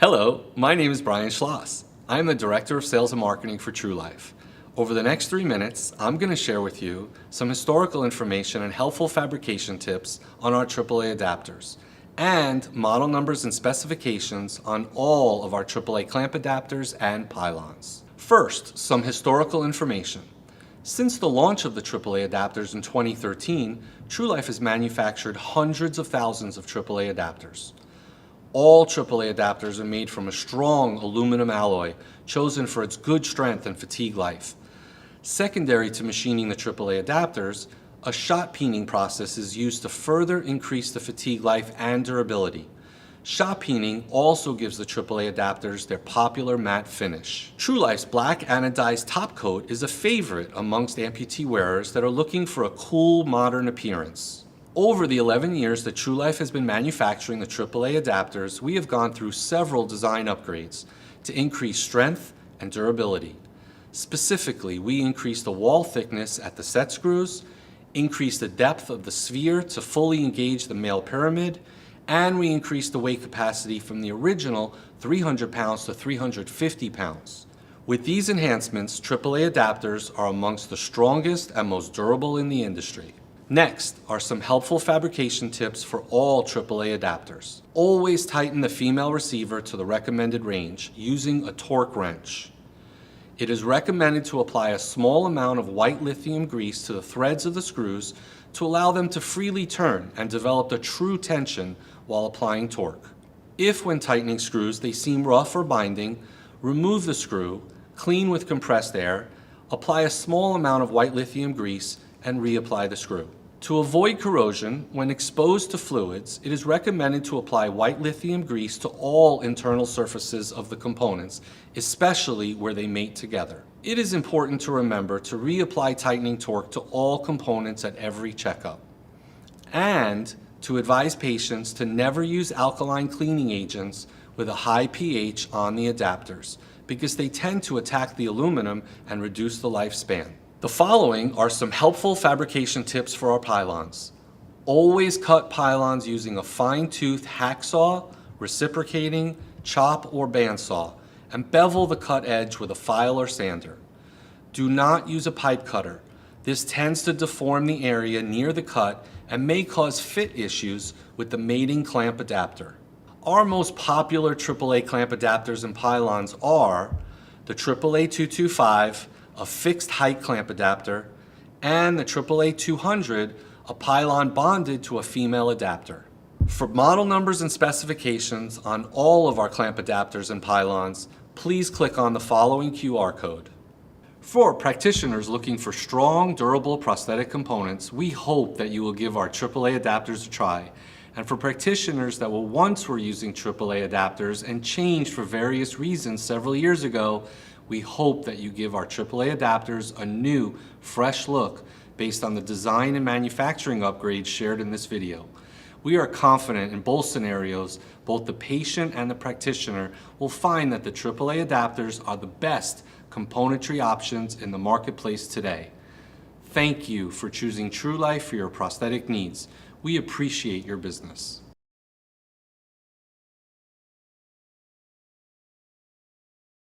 Hello, my name is Brian Schloss. I am the Director of Sales and Marketing for TrueLife. Over the next three minutes, I'm going to share with you some historical information and helpful fabrication tips on our AAA adapters and model numbers and specifications on all of our AAA clamp adapters and pylons. First, some historical information. Since the launch of the AAA adapters in 2013, TrueLife has manufactured hundreds of thousands of AAA adapters. All AAA adapters are made from a strong aluminum alloy chosen for its good strength and fatigue life. Secondary to machining the AAA adapters, a shot peening process is used to further increase the fatigue life and durability. Shot peening also gives the AAA adapters their popular matte finish. TrueLife's black anodized top coat is a favorite amongst amputee wearers that are looking for a cool, modern appearance. Over the 11 years that TrueLife has been manufacturing the AAA adapters, we have gone through several design upgrades to increase strength and durability. Specifically, we increased the wall thickness at the set screws, increased the depth of the sphere to fully engage the male pyramid, and we increased the weight capacity from the original 300 pounds to 350 pounds. With these enhancements, AAA adapters are amongst the strongest and most durable in the industry. Next are some helpful fabrication tips for all AAA adapters. Always tighten the female receiver to the recommended range using a torque wrench. It is recommended to apply a small amount of white lithium grease to the threads of the screws to allow them to freely turn and develop a true tension while applying torque. If when tightening screws they seem rough or binding, remove the screw, clean with compressed air, apply a small amount of white lithium grease, and reapply the screw. To avoid corrosion, when exposed to fluids, it is recommended to apply white lithium grease to all internal surfaces of the components, especially where they mate together. It is important to remember to reapply tightening torque to all components at every checkup. And to advise patients to never use alkaline cleaning agents with a high pH on the adapters because they tend to attack the aluminum and reduce the lifespan. The following are some helpful fabrication tips for our pylons. Always cut pylons using a fine-tooth hacksaw, reciprocating, chop, or bandsaw, and bevel the cut edge with a file or sander. Do not use a pipe cutter. This tends to deform the area near the cut and may cause fit issues with the mating clamp adapter. Our most popular AAA clamp adapters and pylons are the AAA 225, a fixed height clamp adapter, and the AAA 200, a pylon bonded to a female adapter. For model numbers and specifications on all of our clamp adapters and pylons, please click on the following QR code. For practitioners looking for strong, durable prosthetic components, we hope that you will give our AAA adapters a try. And for practitioners that were once were using AAA adapters and changed for various reasons several years ago, we hope that you give our AAA adapters a new, fresh look based on the design and manufacturing upgrades shared in this video. We are confident in both scenarios, both the patient and the practitioner will find that the AAA adapters are the best componentry options in the marketplace today. Thank you for choosing TrueLife for your prosthetic needs. We appreciate your business.